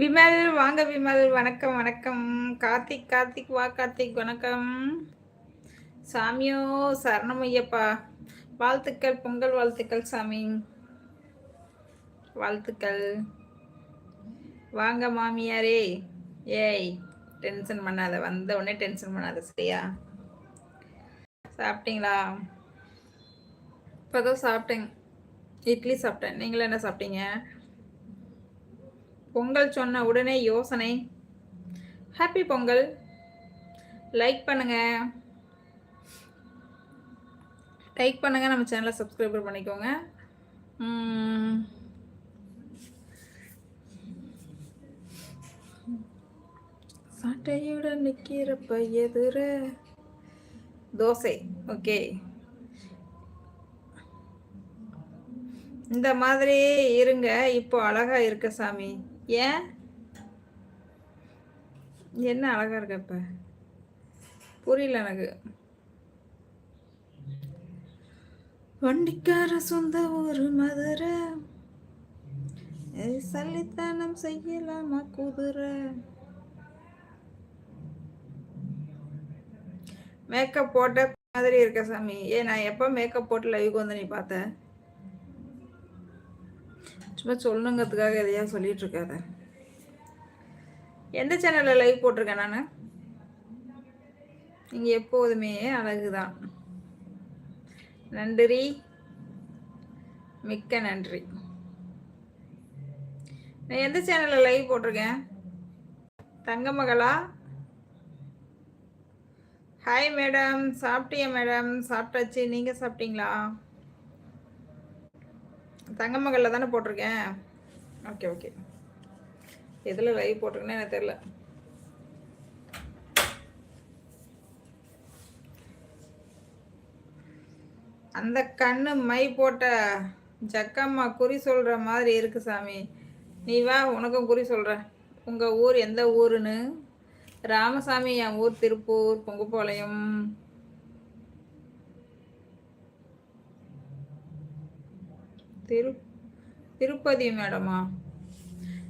விமல் வாங்க விமல். வணக்கம் வணக்கம். கார்த்திக் கார்த்திக் வா கார்த்திக். வணக்கம். சாமியோ சரணம் ஐயப்பா. வாழ்த்துக்கள் பொங்கல் வாழ்த்துக்கள் சாமி. வாழ்த்துக்கள். வாங்க மாமியாரே. ஏய் டென்ஷன் பண்ணாத. வந்த உடனே டென்ஷன் பண்ணாத சரியா? சாப்பிட்டீங்களா? இப்போதான் சாப்பிட்டேங்க இட்லி சாப்பிட்டேன். நீங்களும் என்ன சாப்பிட்டீங்க? பொங்கல் சொன்ன உடனே யோசனை. ஹாப்பி பொங்கல். லைக் பண்ணுங்க. லைக் பண்ணுங்க. நம்ம சேனலை சப்ஸ்கிரைபர் பண்ணிக்கோங்க. உம், சட்டையுடன் நிற்கிறப்ப எதிர. தோசை. ஓகே. இந்த மாதிரி இருங்க. இப்போ அழகா இருக்க சாமி. ஏன்? என்ன அழகா இருக்க இப்ப? புரியல எனக்கு. வண்டிக்கார சொந்த ஊர் மதுரை. சல்லித்தனம் செய்யலாமா குதிரை? மேக்கப் போட்ட மாதிரி இருக்க சாமி. ஏ நான் எப்போ மேக்கப் போட்டு லைவுக்கு வந்து நீ பார்த்தேன் சும்மா சொல்லணுங்கிறதுக்காக எதையா சொல்லிட்டு இருக்காத எந்த சேனலில் லைவ் போட்டிருக்கேன் நான்? நீங்கள் எப்போதுமே அழகுதான். நன்றி. மிக்க நன்றி. நான் எந்த சேனலில் லைவ் போட்டிருக்கேன்? தங்க மகளா? ஹாய் மேடம் சாப்பிட்டியா மேடம் சாப்பிட்டாச்சு. நீங்கள் சாப்பிட்டீங்களா? தங்கமகளில் தானே போட்டிருக்கேன். ஓகே ஓகே எதில் லைவ் போட்டிருக்கேன்னு எனக்கு தெரில அந்த கண்ணு மை போட்ட ஜக்கம்மா குறி சொல்கிற மாதிரி இருக்கு சாமி. நீ வா உனக்கும் குறி சொல்கிற உங்கள் ஊர் எந்த ஊருன்னு? ராமசாமி என் ஊர் திருப்பூர் பொங்குப்பாளையம். திரு திருப்பதி மேடமா?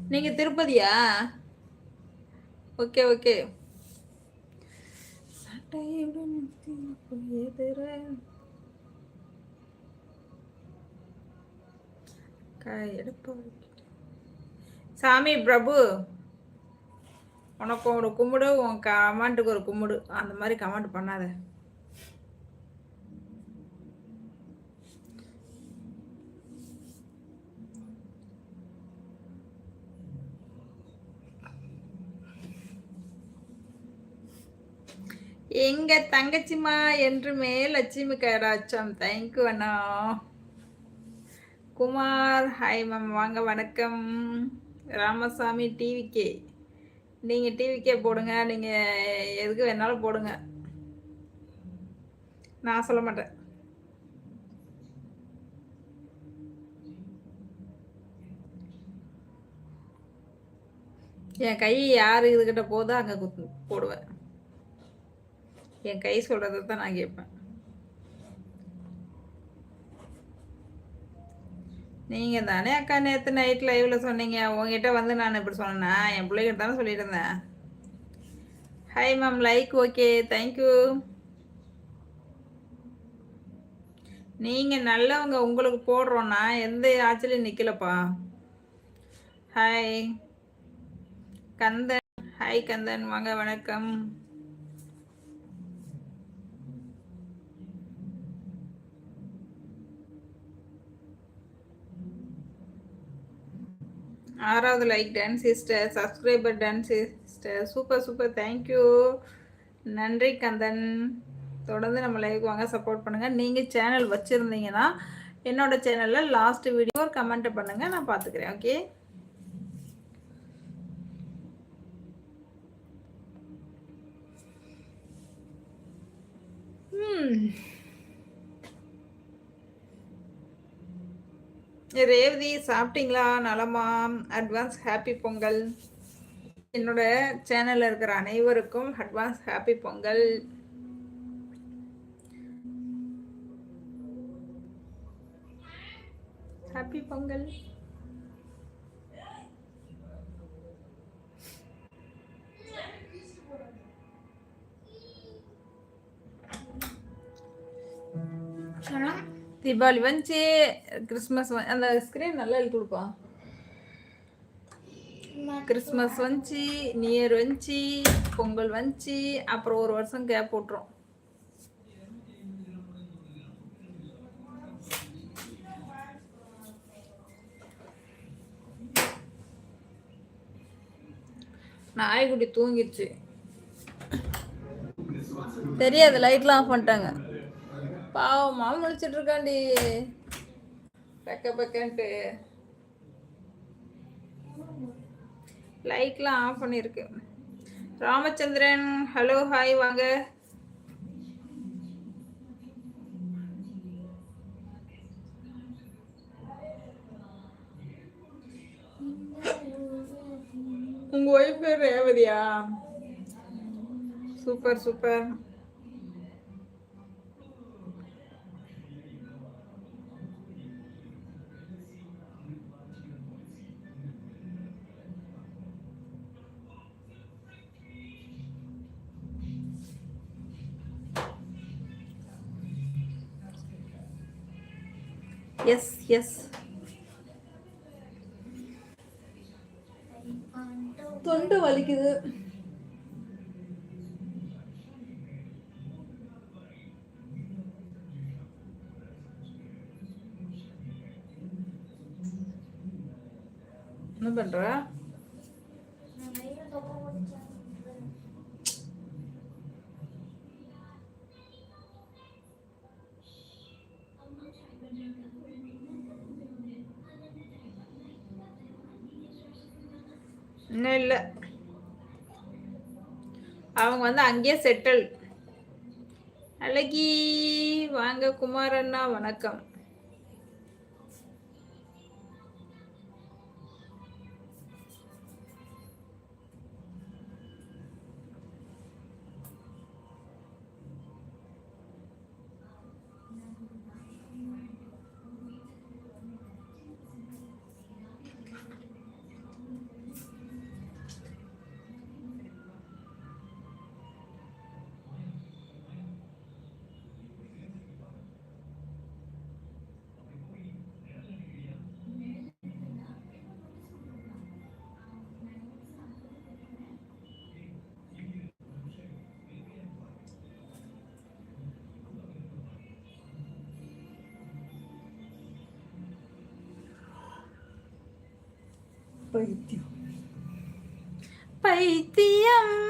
நீங்கள் திருப்பதியா? Okay okay. சாமி பிரபு. உனக்கு ஒரு கும்பிடு உன் கமெண்ட்டுக்கு ஒரு கும்பிடு அந்த மாதிரி கமெண்ட் பண்ணாத. எங்க தங்கச்சிமா என்றுமே லட்சுமி கராச்சம் தேங்க்யூ அண்ணா குமார் ஹாய் மேம் வாங்க வணக்கம். ராமசாமி டிவிக்கே நீங்கள் டிவிக்கே போடுங்க. நீங்கள் எதுக்கு வேணாலும் போடுங்க. நான் சொல்ல மாட்டேன். என் கை யார் இதுகிட்ட போதோ அங்கே குத்து போடுவேன். என் கை சொல்கிறத தான் நான் கேட்பேன். நீங்கள் தானே அக்கா நேற்று நைட் லைவில் சொன்னீங்க. உங்ககிட்ட வந்து நான் இப்படி சொன்னேன்னா என் பிள்ளைகிட்ட தானே சொல்லியிருந்தேன் hi ma'am like okay thank you நீங்கள் நல்லவங்க உங்களுக்கு போடுறோன்னா எந்த ஆச்சரியம் நிற்கலப்பா ஹாய் கந்தன். ஹாய் கந்தன் வாங்க வணக்கம். ஆறாவது like done sister subscriber done sister super super thank you நன்றி கந்தன். தொடர்ந்து நம்ம லைவ் வாங்க சப்போர்ட் பண்ணுங்கள் நீங்கள் சேனல் வச்சுருந்தீங்கன்னா என்னோட சேனலில் லாஸ்ட் வீடியோ ஒரு கமெண்ட் பண்ணுங்கள் நான் பார்த்துக்கிறேன் ஓகே hmm. ரேவதி சாப்பிட்டீங்களா? நலமா? அட்வான்ஸ் ஹாப்பி பொங்கல் என்னோட சேனலில் இருக்கிற அனைவருக்கும் advance happy Pongal happy Pongal Deepavali வந்துச்சு கிறிஸ்மஸ் அந்த ஸ்க்ரீன் நல்லா எழுதி கொடுப்பா. கிறிஸ்மஸ் வந்துச்சு நியூ இயர் வந்துச்சு பொங்கல் வந்துச்சு அப்புறம் ஒரு வருஷம் கேப் விட்றோம் நாய்க்குட்டி தூங்கிடுச்சு. தெரியாது லைட்லாம் ஆஃப் பண்ணிட்டாங்க. பாவம் மாமன் முடிச்சிட்டு இருக்காண்டி. பக்க பக்கன்ட்டு. லைட்லாம் ஆஃப் பண்ணியிருக்கு. ராமச்சந்திரன் ஹலோ ஹாய் வாங்க. உங்க ஒய்ஃப் பேர் ரேவதியா? Super super. எஸ் தொண்டு வலிக்குது. என்ன பண்ற? வந்து அங்கேயே செட்டில் அழகி வாங்க குமாரண்ணா வணக்கம். பைத்தியம். பைத்தியம்.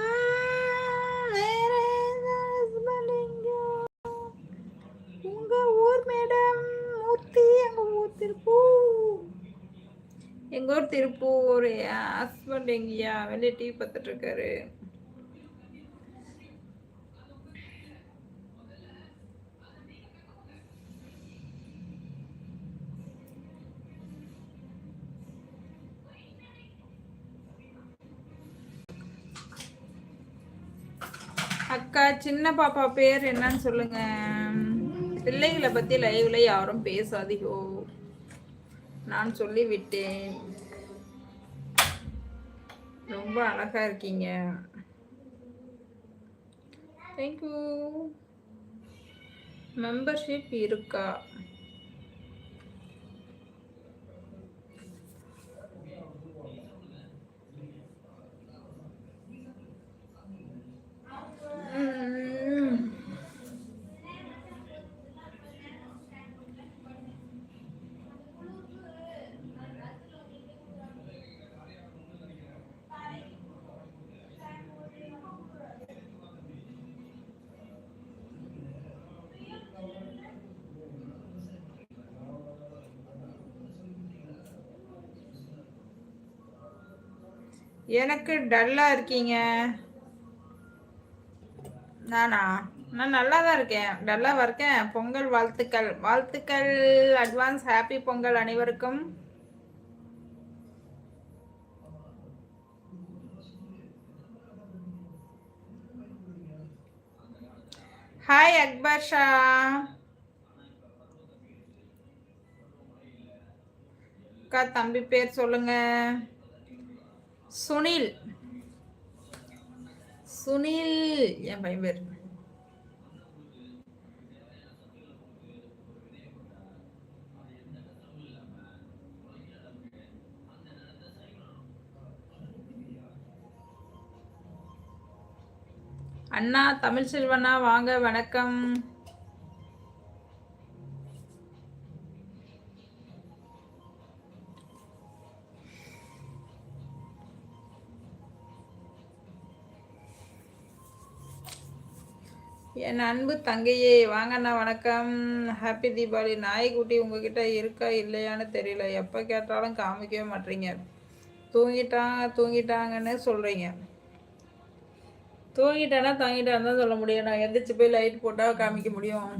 உங்க ஊர் மேடம் மூர்த்தி எங்க ஊர் திருப்பூர். எங்க ஊர் திருப்பூர் ஹஸ்பண்ட் எங்கயா? வெளியே டிவி பார்த்துட்டு இருக்காரு. அக்கா சின்ன பாப்பா பேர் என்னன்னு சொல்லுங்க. பிள்ளைகளை பத்தி லைவ்ல யாரும் பேசாதீங்கோ. நான் சொல்லி விட்டேன். ரொம்ப அழகா இருக்கீங்க. தேங்க்யூ மெம்பர்ஷிப் இருக்கா? எனக்கு டல்லாக இருக்கீங்க. நானா? நான் நல்லா தான் இருக்கேன். டல்லாக இருக்கேன். பொங்கல் வாழ்த்துக்கள். வாழ்த்துக்கள். அட்வான்ஸ் ஹாப்பி பொங்கல் அனைவருக்கும். ஹாய் அக்பர் ஷா அக்கா தம்பி பேர் சொல்லுங்க. சுனில். சுனில் என் பையன் பேர். அண்ணா தமிழ் செல்வண்ணா வாங்க வணக்கம். என் அன்பு தங்கையே வாங்கண்ணா வணக்கம். ஹாப்பி தீபாவளி. நாய்க்குட்டி உங்ககிட்ட இருக்கா இல்லையான்னு தெரியல. எப்போ கேட்டாலும் காமிக்கவே மாட்டீங்க. தூங்கிட்டாங்க தூங்கிட்டாங்கன்னு சொல்கிறீங்க தூங்கிட்டேன்னா தூங்கிட்டான்னு தான் சொல்ல முடியும். நான் எந்திரிச்சு போய் லைட் போட்டால் காமிக்க முடியும்.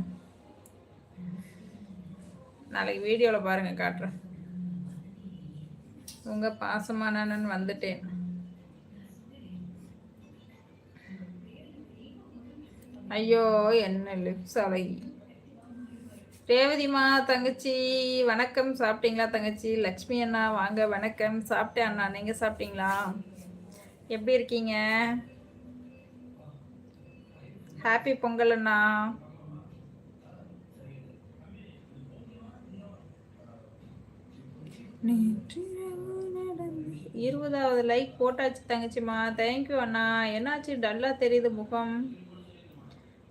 நாளைக்கு வீடியோவில் பாருங்கள் காட்டுறேன். உங்கள் பாசமானன்னு வந்துட்டேன். ஐயோ என்ன லிப்ஸ் அழகி ரேவதிமா தங்கச்சி வணக்கம். சாப்பிட்டீங்களா தங்கச்சி? லக்ஷ்மி அண்ணா வாங்க வணக்கம். சாப்பிட்டேன் அண்ணா நீங்கள் சாப்பிட்டீங்களா? எப்படி இருக்கீங்க? ஹாப்பி பொங்கல் அண்ணா. இருபதாவது லைக் போட்டாச்சு தங்கச்சிம்மா. தேங்க்யூ அண்ணா. என்னாச்சு? டல்லாக தெரியுது முகம்.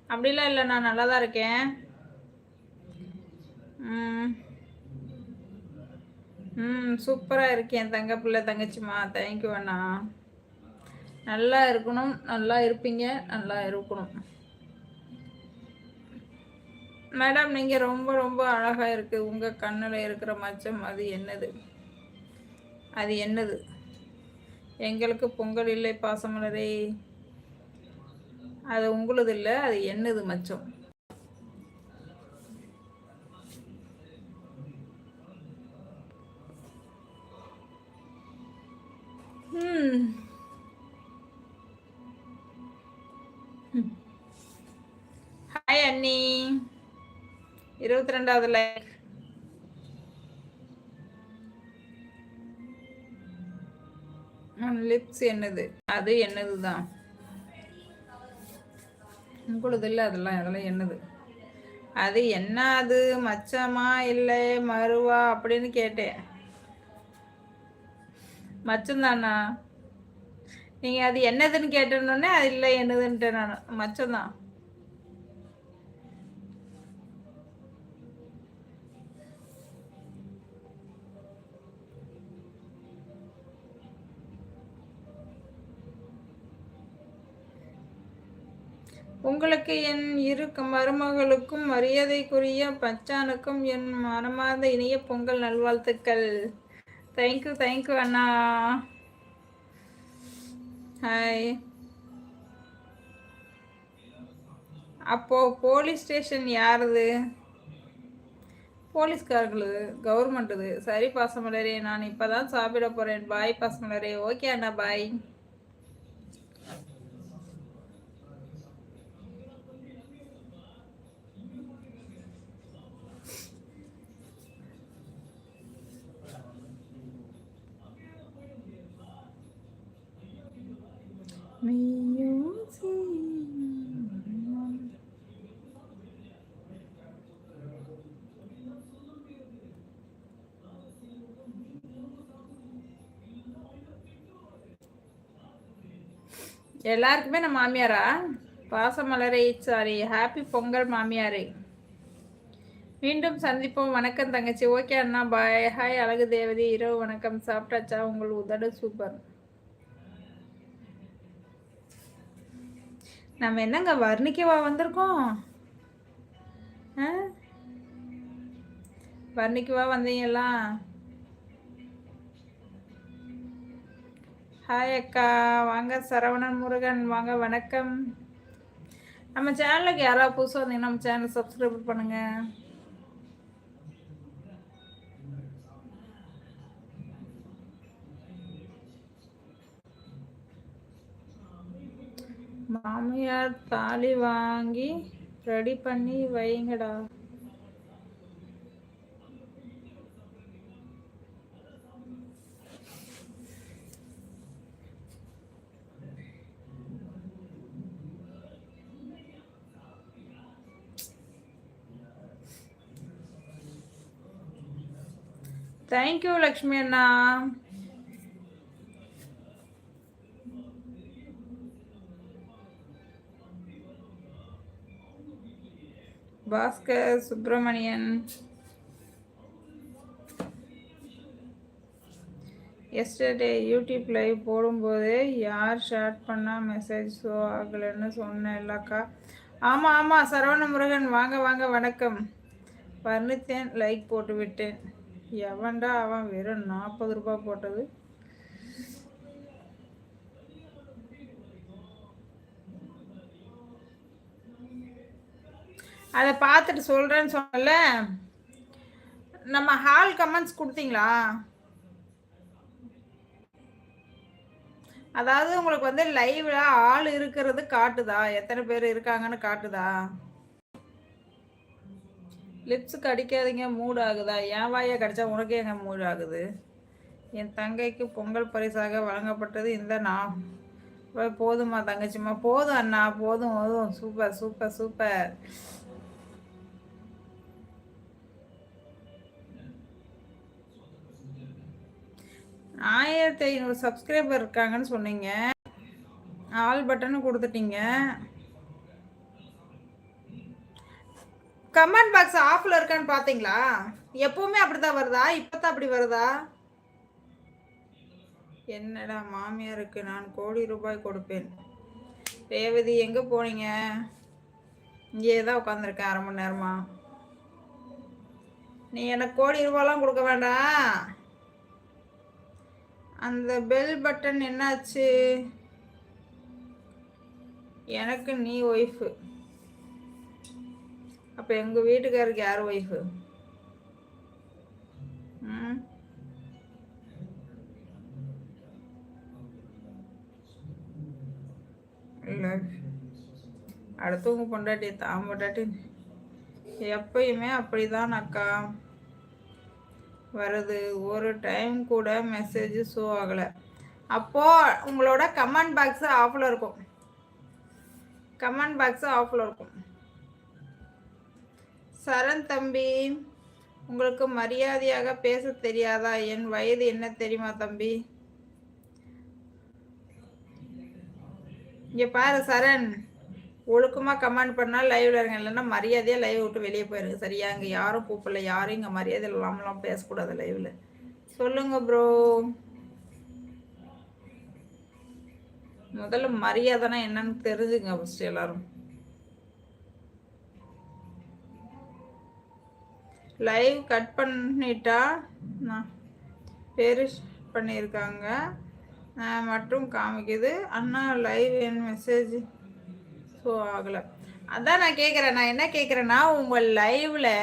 அப்படிலாம் இல்லை நான் நல்லா தான் இருக்கேன். ம். சூப்பராக இருக்கேன் தங்க பிள்ளை தங்கச்சிம்மா. தேங்க்யூ அண்ணா. நல்லா இருக்கணும் நல்லா இருப்பீங்க நல்லா இருக்கணும். மேடம் நீங்கள் ரொம்ப ரொம்ப அழகாக இருக்குது உங்கள் கண்ணில் இருக்கிற மச்சம் அது என்னது? அது என்னது? எங்களுக்கு பொங்கல் இல்லை பாசமலரே. அது உங்களது இல்லை அது என்னது மச்சம்? ஹாய் அண்ணி. இருபத்தி ரெண்டாவது லைக் லிப்ஸ் என்னது? அது என்னது தான் உங்களுது இல்லை அதெல்லாம் அதெல்லாம் என்னது? அது என்ன அது மச்சமா இல்லை மருவா அப்படின்னு கேட்டேன். மச்சம்தாண்ணா நீங்கள் அது என்னதுன்னு கேட்டோன்னே அது இல்லை என்னதுன்ட்டு நான். மச்சம்தான். உங்களுக்கு என் இரு மருமகளுக்கும் மரியாதைக்குரிய பச்சானுக்கும் என் மனமார்ந்த இணைய பொங்கல் நல்வாழ்த்துக்கள். தேங்க்யூ தேங்க்யூ அண்ணா. ஹாய் அப்போ போலீஸ் ஸ்டேஷன் யாருது? போலீஸ்காரர்களு கவர்மெண்ட்டுது. சரி பசமலரே நான் இப்போ தான் சாப்பிட போகிறேன் பாய் பசமலரே ஓகே அண்ணா பாய் எல்லாருக்குமே நான் மாமியாரா? பாசமலரை சாரி ஹாப்பி பொங்கல் மாமியாரே. மீண்டும் சந்திப்போம். வணக்கம் தங்கச்சி. ஓகே அண்ணா பாய் ஹாய் அழகு தேவதி இரவு வணக்கம். சாப்பிட்டாச்சா? உங்கள் உதடு சூப்பர் நம்ம என்னங்க வர்ணிக்கவா வந்திருக்கோம்? வர்ணிக்கவா வந்தீங்களா? ஹாய் அக்கா. வாங்க சரவணன் முருகன். வாங்க வணக்கம். நம்ம சேனலுக்கு யாராவது புதுசாக வந்தீங்கன்னா நம்ம சேனல் சப்ஸ்கிரைப் பண்ணுங்கள் மாமியார் தாலி வாங்கி ரெடி பண்ணி வைங்கடா. தேங்க்யூ லக்ஷ்மி அண்ணா Bhaskar Subramanian yesterday YouTube live போடும்போது யார் ஷேர் பண்ணால் மெசேஜ் ஷோ ஆகலைன்னு சொன்னேன்லக்கா ஆமாம் ஆமாம் சரவண முருகன் வாங்க வாங்க வணக்கம். வர்ணித்தேன் லைக் போட்டு விட்டேன். எவன்டா அவன்? வெறும் நாற்பது ரூபாய் போட்டது. அதை பார்த்துட்டு சொல்கிறேன்னு சொன்னல நம்ம ஹால் கமெண்ட்ஸ் கொடுத்தீங்களா? அதாவது உங்களுக்கு வந்து லைவில் ஆள் இருக்கிறது காட்டுதா? எத்தனை பேர் இருக்காங்கன்னு காட்டுதா? லிப்ஸ் கடிக்காதீங்க மூட் ஆகுதா என் வாயை கடிச்சா உனக்கு எங்க மூட் ஆகுது என் தங்கைக்கு பொங்கல் பரிசாக வழங்கப்பட்டது இந்த நான். போதுமா தங்கச்சிம்மா. போதும் அண்ணா போதும் போதும். Super super super. ஆயிரத்தி ஐநூறு சப்ஸ்கிரைபர் இருக்காங்கன்னு சொன்னீங்க. ஆல் பட்டனும் கொடுத்துட்டீங்க. கமெண்ட் பாக்ஸ் ஆஃப்ல இருக்கான்னு பாத்தீங்களா? எப்பவுமே அப்படிதான் வருதா? இப்பதான் அப்படி வருதா? என்னடா மாமியாருக்கு நான் கோடி ரூபாய் கொடுப்பேன். ரேவதி எங்க போனீங்க? இங்கே தான் உட்காந்துருக்கேன் அரை மணி நேரமா. நீ எனக்கு கோடி ரூபாய்லாம் கொடுக்க வேண்டாம். அந்த பெல் பட்டன் என்னாச்சு? எனக்கு நீ ஒய்ஃபு அப்போ எங்கள் வீட்டுக்காருக்கு யார் ஒய்ஃபு ம். இல்லை. அடுத்தவங்க பொண்டாட்டி தான் பொண்டாட்டி. எப்பயுமே அப்படிதான் அக்கா. வருது. ஒரு டைம் கூட மெசேஜ் ஷோ ஆகலை. அப்போது உங்களோட கமெண்ட் பாக்ஸு ஆஃபில் இருக்கும். கமெண்ட் பாக்ஸு ஆஃபில் இருக்கும். சரண் தம்பி உங்களுக்கு மரியாதையாக பேச தெரியாதா? என் வயது என்ன தெரியுமா தம்பி? இங்கே பாரு சரண். ஒழுக்கமாக கமெண்ட் பண்ணால் லைவ்ல இருங்க. இல்லைன்னா மரியாதையாக லைவ் விட்டு வெளியே போயிருங்க சரியா? இங்கே யாரும் கூப்பிடல. யாரும் இங்கே மரியாதை இல்லாமலாம் பேசக்கூடாது லைவ்ல சொல்லுங்க ப்ரோ முதல்ல மரியாதைனா என்னன்னு தெரிஞ்சுங்க ஃபஸ்ட் எல்லாரும். லைவ் கட் பண்ணிட்டா பேரு பண்ணியிருக்காங்க மற்றும் காமிக்குது. அண்ணா லைவ் என் மெசேஜ் ஸோ ஆகலை. அதான் நான் கேட்குறேன் நான் என்ன கேட்குறேன்னா உங்கள் லைவில்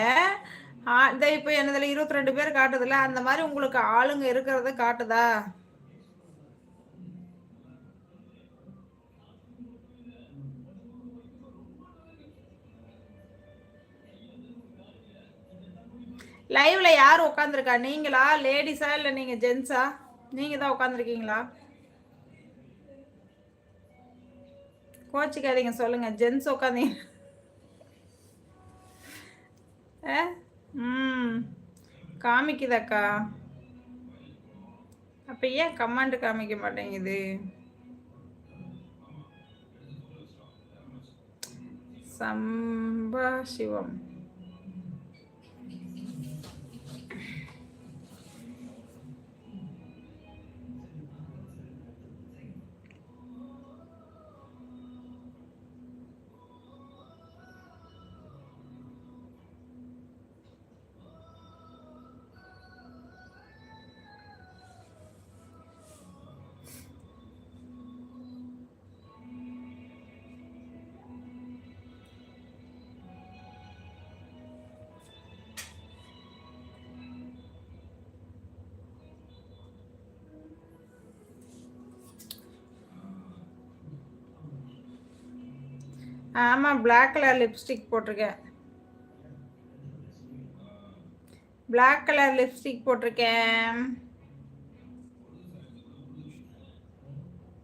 இந்த இப்போ என்னதில் இருபத்தி ரெண்டு பேர் காட்டுதில்ல அந்த மாதிரி உங்களுக்கு ஆளுங்க இருக்கிறத காட்டுதா? லைவ்ல யார் உட்காந்துருக்கா நீங்களா? லேடிஸா இல்லை நீங்கள் ஜென்ஸா நீங்கள் தான் உட்காந்துருக்கீங்களா கோச்சிக்காதீங்க சொல்லுங்க. ஜென்ஸ் உட்காந்தீங்க ம். காமிக்குதாக்கா. அப்போ ஏன் கமாண்ட் காமிக்க மாட்டேங்குது? சம்பா சிவம். ஆமாம் பிளாக் கலர் லிப்ஸ்டிக் போட்டிருக்கேன். பிளாக் கலர் லிப்ஸ்டிக் போட்டிருக்கேன்.